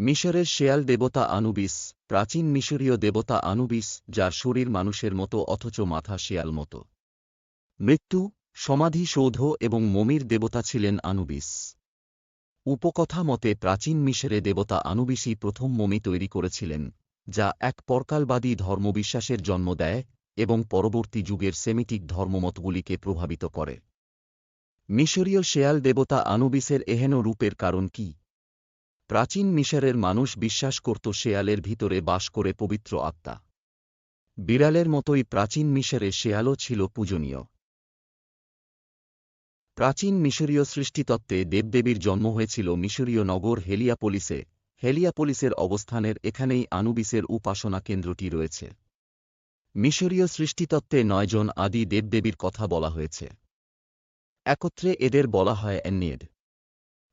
মিশরের শেয়াল দেবতা আনুবিস, প্রাচীন মিশরীয় দেবতা আনুবিস, যার শরীর মানুষের মতো অথচ মাথা শেয়াল মতো। মৃত্যু, সমাধি সৌধ এবং মমির দেবতা ছিলেন আনুবিস। উপকথা মতে প্রাচীন মিশরে দেবতা আনুবিসই প্রথম মমি তৈরি করেছিলেন, যা এক পরকালবাদী ধর্মবিশ্বাসের জন্ম দেয় এবং পরবর্তী যুগের সেমিটিক ধর্মমতগুলিকে প্রভাবিত করে। মিশরীয় শেয়াল দেবতা আনুবিসের এহেন রূপের কারণ কি? প্রাচীন মিশরের মানুষ বিশ্বাস করত শেয়ালের ভিতরে বাস করে পবিত্র আত্মা। বিড়ালের মতোই প্রাচীন মিশরে শেয়ালও ছিল পূজনীয়। প্রাচীন মিশরীয় সৃষ্টিতত্ত্বে দেবদেবীর জন্ম হয়েছিল মিশরীয় নগর হেলিয়াপোলিসে। হেলিয়াপোলিসের অবস্থানের এখানেই আনুবিসের উপাসনা কেন্দ্রটি রয়েছে। মিশরীয় সৃষ্টিতত্ত্বে নয়জন আদি দেবদেবীর কথা বলা হয়েছে। একত্রে এদের বলা হয় এন্নিয়েড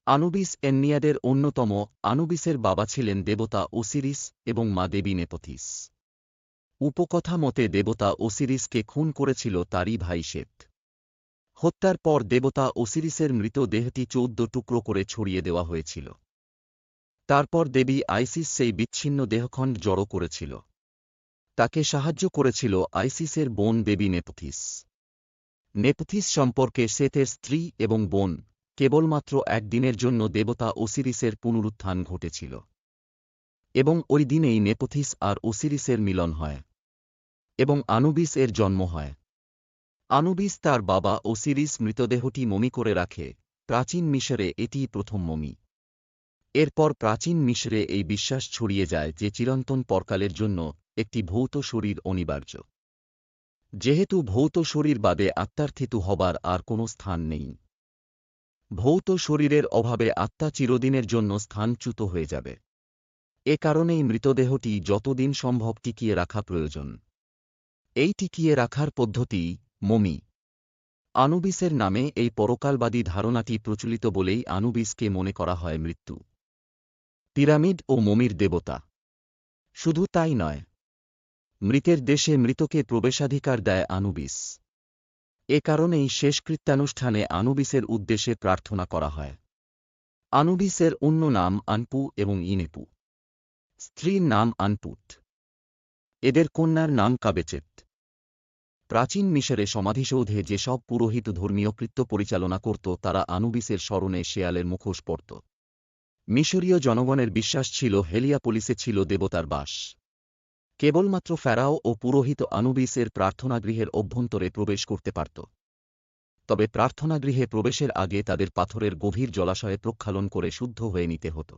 আনুবিস এন্নিয়াদের অন্যতম, আনুবিসের বাবা ছিলেন দেবতা ওসিরিস এবং মা দেবী নেপথিস। উপকথা মতে দেবতা ওসিরিসকে খুন করেছিল তারই ভাই শেত হত্যার পর দেবতা ওসিরিসের মৃত দেহটি চৌদ্দ টুকরো করে ছড়িয়ে দেওয়া হয়েছিল। তারপর দেবী আইসিস সেই বিচ্ছিন্ন দেহখণ্ড জড়ো করেছিল। তাকে সাহায্য করেছিল আইসিসের বোন দেবী নেপথিস। নেপথিস সম্পর্কে সেতের স্ত্রী এবং বোন কেবলমাত্র একদিনের জন্য দেবতা ওসিরিসের পুনরুত্থান ঘটেছিল। এবং ওই দিনেই নেপথিস আর ওসিরিসের মিলন হয়। এবং আনুবিস এর জন্ম হয়। আনুবিস তার বাবা ওসিরিস মৃতদেহটি মমি করে রাখে। প্রাচীন মিশরে এটিই প্রথম মমি। এরপর প্রাচীন মিশরে এই বিশ্বাস ছড়িয়ে যায় যে চিরন্তন পরকালের জন্য একটি ভৌত শরীর অনিবার্য। যেহেতু ভৌত শরীর বাদে আত্মার্থিতু হবার আর কোনো স্থান নেই। ভৌত শরীরের অভাবে আত্মা চিরদিনের জন্য স্থানচ্যুত হয়ে যাবে। এ কারণেই মৃতদেহটি যতদিন সম্ভব টিকিয়ে রাখা প্রয়োজন। এই টিকিয়ে রাখার পদ্ধতি মমি। আনুবিসের নামে এই পরকালবাদী ধারণাটি প্রচলিত বলেই আনুবিসকে মনে করা হয় মৃত্যু। পিরামিড ও মমির দেবতা। শুধু তাই নয়, মৃতের দেশে মৃতকে প্রবেশাধিকার দেয় আনুবিস। এ কারণেই শেষকৃত্যানুষ্ঠানে আনুবিসের উদ্দেশ্যে প্রার্থনা করা হয়। আনুবিসের অন্য নাম আনপু এবং ইনেপু। স্ত্রীর নাম আনপুট এদের কন্যার নাম কাবেচেত। প্রাচীন মিশরে সমাধিসৌধে যেসব পুরোহিত ধর্মীয় কৃত্য পরিচালনা করত, তারা আনুবিসের স্মরণে শেয়ালের মুখোশ পড়ত মিশরীয় জনগণের বিশ্বাস ছিল হেলিয়াপোলিসে ছিল দেবতার বাস। কেবলমাত্র ফেরাও ও পুরোহিত আনুবিসের প্রার্থনাগৃহের অভ্যন্তরে প্রবেশ করতে পারত। তবে প্রার্থনাগৃহে প্রবেশের আগে তাদের পাথরের গভীর জলাশয়ে প্রক্ষালন করে শুদ্ধ হয়ে নিতে হতো।